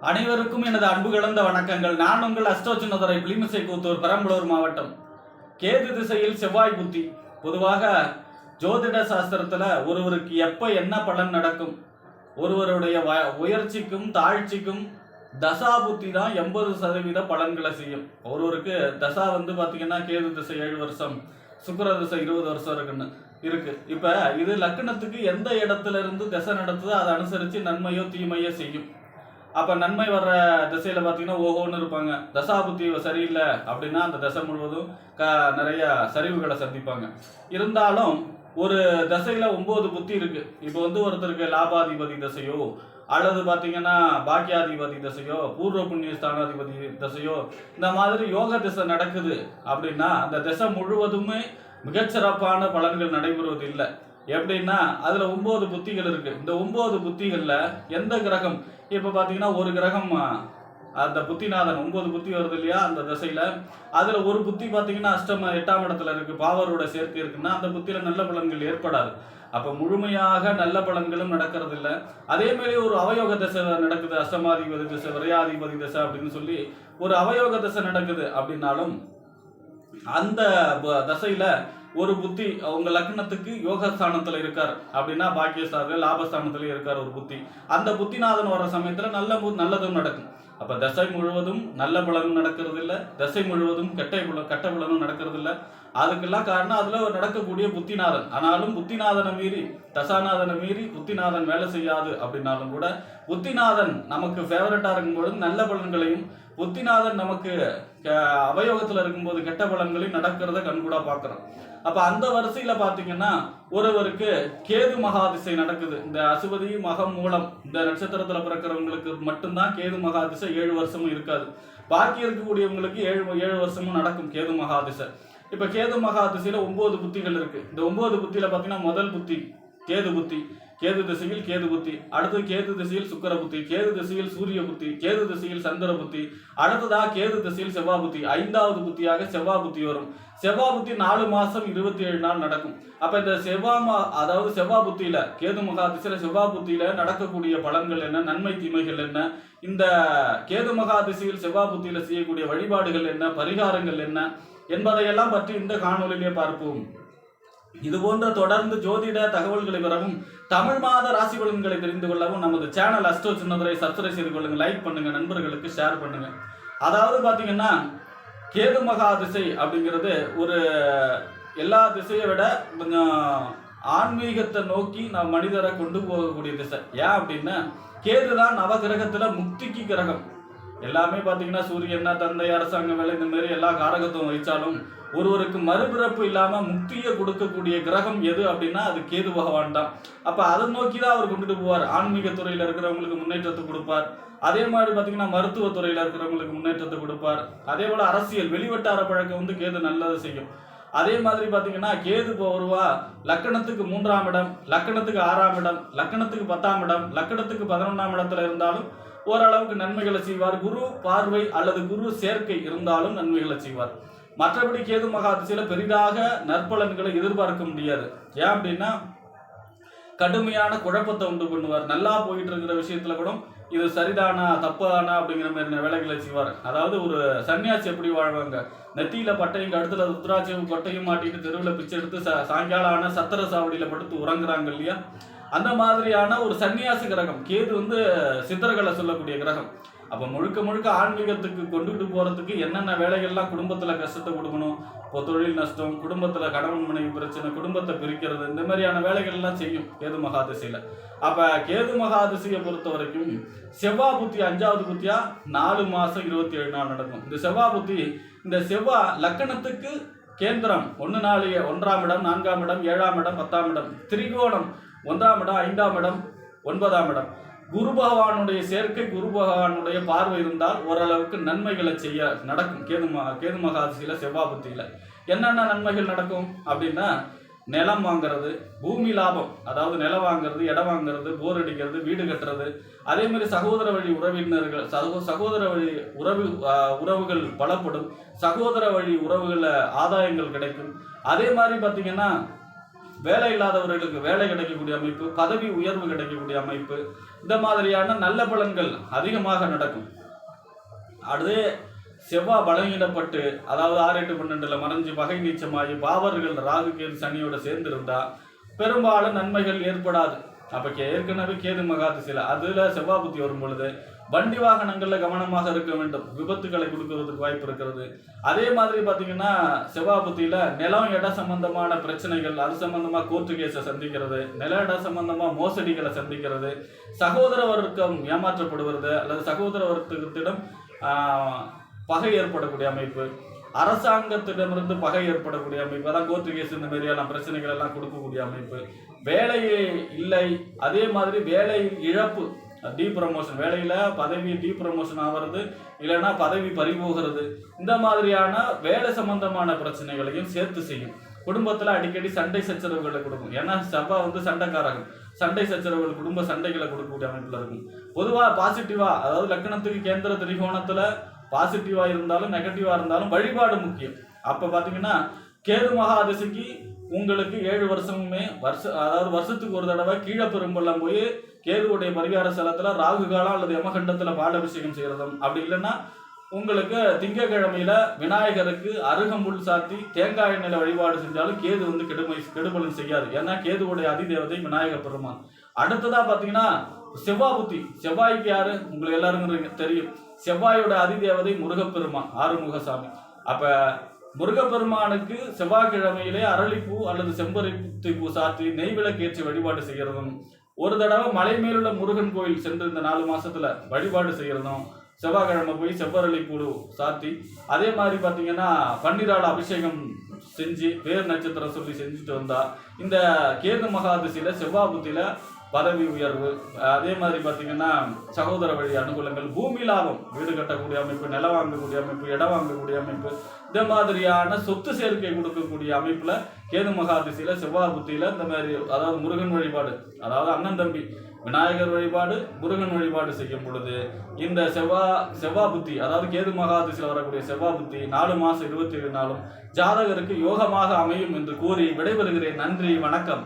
அனைவருக்கும் எனது அன்பு கலந்த வணக்கங்கள். நான் உங்கள் அஷ்டோ பிளிமிசை கூத்தூர் பெரம்பலூர் மாவட்டம். கேது திசையில் செவ்வாய் புத்தி. பொதுவாக ஜோதிட சாஸ்திரத்தில் ஒருவருக்கு எப்போ என்ன பலன் நடக்கும்? ஒருவருடைய வ- உயர்ச்சிக்கும் தாழ்ச்சிக்கும் தசா புத்தி தான் எண்பது சதவீத பலன்களை செய்யும். ஒருவருக்கு தசா வந்து பார்த்திங்கன்னா கேது திசை ஏழு வருஷம் சுக்கர திசை இருபது வருஷம் இருக்குன்னு இருக்கு. இப்போ இது லக்னத்துக்கு எந்த இடத்துல இருந்து திசை நடத்துதோ அதை அனுசரித்து நன்மையோ தீமையோ செய்யும். அப்ப நன்மை வர்ற திசையில பாத்தீங்கன்னா ஓஹோன்னு இருப்பாங்க. தசாபுத்தி சரியில்லை அப்படின்னா அந்த தசை முழுவதும் க நிறைய சரிவுகளை சந்திப்பாங்க. இருந்தாலும் ஒரு தசையில ஒன்பது புத்தி இருக்கு. இப்போ வந்து ஒருத்தருக்கு லாபாதிபதி திசையோ அல்லது பார்த்தீங்கன்னா பாக்கியாதிபதி தசையோ பூர்வ புண்ணிய ஸ்தானாதிபதி திசையோ இந்த மாதிரி யோக திசை நடக்குது அப்படின்னா அந்த திசை முழுவதுமே மிகச்சிறப்பான பலன்கள் நடைபெறுவது இல்லை எப்படின்னா அதுல ஒன்பது புத்திகள் இருக்கு. இந்த ஒன்பது புத்திகள்ல எந்த கிரகம் இப்ப பாத்தீங்கன்னா ஒரு கிரகம் அந்த புத்திநாதன் ஒன்பது புத்தி வருது இல்லையா அந்த திசையில. அதுல ஒரு புத்தி பாத்தீங்கன்னா அஷ்டம எட்டாம் இடத்துல இருக்கு. பாவரோட சேர்த்து இருக்குன்னா அந்த புத்தியில நல்ல பலன்கள் ஏற்படாது. அப்ப முழுமையாக நல்ல பலன்களும் நடக்கிறது இல்லை அதே மாதிரி ஒரு அவயோக திசை நடக்குது. அஷ்டமாதிபதி திசை விரையாதிபதி திசை அப்படின்னு சொல்லி ஒரு அவயோக திசை நடக்குது அப்படின்னாலும் அந்த ப- தசையில ஒரு புத்தி அவங்க லக்னத்துக்கு யோகஸ்தானத்துல இருக்கார் அப்படின்னா பாக்கியஸ்தானத்துல லாபஸ்தானத்துல இருக்கார் ஒரு புத்தி. அந்த புத்திநாதன் வர சமயத்துல நல்ல நல்லதும் நடக்கும். அப்ப தசை முழுவதும் நல்ல பலனும் நடக்கிறது இல்ல தசை முழுவதும் கெட்ட பல கெட்ட பலனும் நடக்கிறது இல்ல அதுக்கெல்லாம் காரணம் அதுல ஒரு நடக்கக்கூடிய புத்திநாதன். ஆனாலும் புத்திநாதனை மீறி தசாநாதனை மீறி புத்திநாதன் வேலை செய்யாது அப்படின்னாலும் கூட புத்திநாதன் நமக்கு ஃபேவரட்டா இருக்கும்போது நல்ல பலன்களையும் புத்திநாதன் நமக்கு க- அவயோகத்துல இருக்கும்போது கெட்ட பலன்களையும் நடக்கிறத கண்கூடா பார்க்குறோம். அப்ப அந்த வரிசையில பாத்தீங்கன்னா ஒருவருக்கு கேது மகாதிசை நடக்குது. இந்த அசுவதி மகம் மூலம் இந்த நட்சத்திரத்துல பிறக்கிறவங்களுக்கு மட்டும்தான் கேது மகாதிசை ஏழு வருஷமும் இருக்காது. பாக்கி இருக்கக்கூடியவங்களுக்கு ஏழு ஏழு வருஷமும் நடக்கும் கேது மகாதிசை. இப்ப கேது மகாதிசையில ஒன்பது புத்திகள் இருக்கு. இந்த ஒன்பது புத்தியில பாத்தீங்கன்னா முதல் புத்தி கேது புத்தி. கேது திசையில் கேது புத்தி அடுத்து கேது திசையில் சுக்கர புத்தி கேது திசையில் சூரிய புத்தி கேது திசையில் சந்திர புத்தி அடுத்ததா கேது திசையில் செவ்வா புத்தி ஐந்தாவது புத்தியாக செவ்வா புத்தி வரும். செவ்வா புத்தி நாலு மாசம் இருபத்தி ஏழு நாள் நடக்கும். அப்ப இந்த செவ்வா மா அதாவது செவ்வா புத்தியில கேது மகா திசையில செவ்வா புத்தியில நடக்கக்கூடிய பலன்கள் என்ன நன்மை தீமைகள் என்ன இந்த கேது மகா திசையில் செவ்வா புத்தியில செய்யக்கூடிய வழிபாடுகள் என்ன பரிகாரங்கள் என்ன என்பதையெல்லாம் பற்றி இந்த காணொலியிலே பார்ப்போம். இது போன்ற தொடர்ந்து ஜோதிட தகவல்களை பெறவும் தமிழ் மாத ராசி பலன்களை தெரிந்து கொள்ளவும் நமது சேனல் அஸ்டோ சின்னதுரை சப்ஸ்கிரைப் செய்து கொள்ளுங்க லைக் பண்ணுங்க நண்பர்களுக்கு ஷேர் பண்ணுங்க. அதாவது பார்த்தீங்கன்னா கேது மகா திசை அப்படிங்கிறது ஒரு எல்லா திசையை விட கொஞ்சம் ஆன்மீகத்தை நோக்கி நம்ம மனிதரை கொண்டு போகக்கூடிய திசை. ஏன் அப்படின்னா கேது தான் நவகிரகத்தில் முக்திக்கு கிரகம். எல்லாமே பார்த்தீங்கன்னா சூரியன் தந்தை அரசாங்க வேலை இந்த மாதிரி எல்லா காரகத்துவம் வைச்சாலும் ஒருவருக்கு மறுபிறப்பு இல்லாமல் முக்தியை கொடுக்கக்கூடிய கிரகம் எது அப்படின்னா அது கேது பகவான் தான். அப்போ அதை நோக்கி தான் அவர் கொண்டுட்டு போவார். ஆன்மீக துறையில் இருக்கிறவங்களுக்கு முன்னேற்றத்தை கொடுப்பார். அதே மாதிரி பார்த்தீங்கன்னா மருத்துவ துறையில் இருக்கிறவங்களுக்கு முன்னேற்றத்தை கொடுப்பார். அதே போல் அரசியல் வெளிவட்டார பழக்கம் வந்து கேது நல்லது செய்யும். அதே மாதிரி பார்த்தீங்கன்னா கேது இப்போ வருவா லக்கணத்துக்கு மூன்றாம் இடம் லக்கணத்துக்கு ஆறாம் இடம் லக்கணத்துக்கு பத்தாம் இடம் லக்கணத்துக்கு பதினொன்றாம் இடத்துல இருந்தாலும் ஓரளவுக்கு நன்மைகளை செய்வார். குரு பார்வை அல்லது குரு சேர்க்கை இருந்தாலும் நன்மைகளை செய்வார். மற்றபடி கேது மகா பெரிதாக நற்பலன்களை எதிர்பார்க்க முடியாது. ஏன் அப்படின்னா கடுமையான குழப்பத்தை உண்டு பண்ணுவார். நல்லா போயிட்டு இருக்கிற விஷயத்துல கூட இது சரிதானா தப்பானா அப்படிங்கிற மாதிரி வேலைகளை செய்வார். அதாவது ஒரு சன்னியாசி எப்படி வாழ்வாங்க? நெத்தியில பட்டையும் கழுத்துல ருத்ராட்சியும் கொட்டையும் மாட்டிட்டு தெருவில் பிச்சை எடுத்து ச சாயங்காலம் ஆனா சத்திர சாவடியில படுத்து உறங்குறாங்க இல்லையா? அந்த மாதிரியான ஒரு சன்னியாசி கிரகம் கேது வந்து சித்தர்களை சொல்லக்கூடிய கிரகம். அப்போ முழுக்க முழுக்க ஆன்மீகத்துக்கு கொண்டுட்டு போகிறதுக்கு என்னென்ன வேலைகள்லாம் குடும்பத்தில் கஷ்டத்தை கொடுக்கணும்? இப்போ தொழில் நஷ்டம் குடும்பத்தில் கணவன் மனைவி பிரச்சனை குடும்பத்தை பிரிக்கிறது இந்த மாதிரியான வேலைகள்லாம் செய்யும் கேது மகாதசியில். அப்போ கேது மகாதிசையை பொறுத்த வரைக்கும் செவ்வாய் புத்தி அஞ்சாவது புத்தியாக நாலு மாதம் இருபத்தி ஏழு நாள் நடக்கும். இந்த செவ்வாய் புத்தி இந்த செவ்வாய் லக்கணத்துக்கு கேந்திரம். ஒன்று நாலு ஒன்றாம் இடம் நான்காம் இடம் ஏழாம் இடம் பத்தாம் இடம். திரிகோணம். ஒன்றாம் இடம் ஐந்தாம் இடம் ஒன்பதாம் இடம். குரு பகவானுடைய சேர்க்கை குரு பகவானுடைய பார்வை இருந்தால் ஓரளவுக்கு நன்மைகளை செய்ய நடக்கும். கேது கேது மகாதிசியில செவ்வாய் என்னென்ன நன்மைகள் நடக்கும் அப்படின்னா நிலம் வாங்குறது பூமி லாபம் அதாவது நிலம் வாங்குறது இடம் வாங்குறது போர் அடிக்கிறது வீடு கட்டுறது. அதே மாதிரி சகோதர வழி உறவினர்கள் சகோ சகோதர வழி உறவு உறவுகள் பலப்படும். சகோதர வழி உறவுகளில் ஆதாயங்கள் கிடைக்கும். அதே மாதிரி பார்த்தீங்கன்னா வேலை இல்லாதவர்களுக்கு வேலை கிடைக்கக்கூடிய அமைப்பு பதவி உயர்வு கிடைக்கக்கூடிய அமைப்பு இந்த மாதிரியான நல்ல பலன்கள் அதிகமாக நடக்கும். அடுத்து செவ்வாய் பலகீனப்பட்டு அதாவது ஆறு எட்டு பன்னெண்டில் மறைஞ்சு பகை நீச்சமாகி பாவர்கள் ராகு கேது சனியோட சேர்ந்து பெரும்பாலும் நன்மைகள் ஏற்படாது. அப்போ கே- ஏற்கனவே கேது மகாதிசையில் அதில் செவ்வாய் புத்தி வரும் பொழுது வண்டி வாகனங்களில் கவனமாக இருக்க வேண்டும். விபத்துகளை கொடுக்கறதுக்கு வாய்ப்பு இருக்கிறது. அதே மாதிரி பார்த்தீங்கன்னா செவ்வாபுத்தியில் நிலம் இட சம்பந்தமான பிரச்சனைகள் அது சம்பந்தமாக கோர்ட்டு கேஸை சந்திக்கிறது நில இட சம்பந்தமாக மோசடிகளை சந்திக்கிறது சகோதர வர்க்கம் ஏமாற்றப்படுவது அல்லது சகோதர வர்க்கத்திடம் பகை ஏற்படக்கூடிய அமைப்பு அரசாங்கத்திடமிருந்து பகை ஏற்படக்கூடிய அமைப்பு அதான் கோர்ட்டு கேஸ் இந்த மாதிரியான பிரச்சனைகள் எல்லாம் கொடுக்கக்கூடிய அமைப்பு வேலை இல்லை அதே மாதிரி வேலை இழப்பு டீ ப்ரமோஷன் வேலையில் பதவி டீ ப்ரமோஷன் ஆகிறது இல்லைன்னா பதவி பறிபோகிறது. இந்த மாதிரியான வேலை சம்பந்தமான பிரச்சனைகளையும் சேர்த்து செய்யும். குடும்பத்தில் அடிக்கடி சண்டை சச்சரவுகளை கொடுக்கும். ஏன்னா செவ்வாய் வந்து சண்டைக்காரகம். சண்டை சச்சரவுகள் குடும்ப சண்டைகளை கொடுக்கக்கூடிய அமைப்பில் இருக்கும். பொதுவாக பாசிட்டிவாக அதாவது லக்கணத்துக்கு கேந்திர திரிகோணத்தில் பாசிட்டிவாக இருந்தாலும் நெகட்டிவாக இருந்தாலும் வழிபாடு முக்கியம். அப்போ பார்த்தீங்கன்னா கேது மகாதசிக்கு உங்களுக்கு ஏழு வருஷமுமே வருஷ அதாவது வருஷத்துக்கு ஒரு தடவை கீழே பெரும்பள்ளம் போய் கேதுவுடைய பரிகார ஸ்தலத்துல ராகு காலம் அல்லது யமகண்டத்துல பாலாபிஷேகம் செய்யறதும். அப்படி இல்லைன்னா உங்களுக்கு திங்கக்கிழமையில விநாயகருக்கு அருகம்புல் சாத்தி தேங்காய் எண்ணெயில வழிபாடு செஞ்சாலும் கேது வந்து கெடுமை கெடுபலன் செய்யாது. ஏன்னா கேதுவுடைய அதிதேவதை விநாயக பெருமான். அடுத்ததா பாத்தீங்கன்னா செவ்வாய் புத்தி. செவ்வாய்க்கு யாரு? உங்களுக்கு எல்லாருக்கும் தெரியும். செவ்வாயோட அதிதேவதை முருகப்பெருமான் ஆறுமுகசாமி. அப்ப முருகப்பெருமானுக்கு செவ்வாய்க்கிழமையிலே அரளிப்பூ அல்லது செம்பருத்தி பூ சாத்தி நெய் விளக்கேற்றி வழிபாடு செய்யறதும் ஒரு தடவை மலை மேலுள்ள முருகன் கோயில் சென்று இந்த நாலு மாசத்துல வழிபாடு செய்யறதும் செவ்வாய்க்கிழமை போய் செவ்வரளி பூ சாத்தி அதே மாதிரி பார்த்தீங்கன்னா பன்னிரால் அபிஷேகம் செஞ்சு பேர் நட்சத்திரம் சொல்லி செஞ்சுட்டு வந்தா இந்த கேது மகாதிசியில செவ்வாய் புத்தியில பதவி உயர்வு அதே மாதிரி பார்த்தீங்கன்னா சகோதர வழி அனுகூலங்கள் பூமி லாபம் வீடு கட்டக்கூடிய அமைப்பு நிலம் வாங்கக்கூடிய அமைப்பு இடம் வாங்கக்கூடிய அமைப்பு இந்த மாதிரியான சொத்து சேர்க்கை கொடுக்கக்கூடிய அமைப்பில் கேது மகாதிசையில் செவ்வாய் புத்தியில் இந்த மாதிரி அதாவது முருகன் வழிபாடு அதாவது அண்ணன் தம்பி விநாயகர் வழிபாடு முருகன் வழிபாடு செய்யும் பொழுது இந்த செவ்வா செவ்வா புத்தி அதாவது கேது மகாதிசையில் வரக்கூடிய செவ்வா புத்தி நாலு மாதம் இருபத்தி ஏழு நாளும் ஜாதகருக்கு யோகமாக அமையும் என்று கூறி விடைபெறுகிறேன். நன்றி வணக்கம்.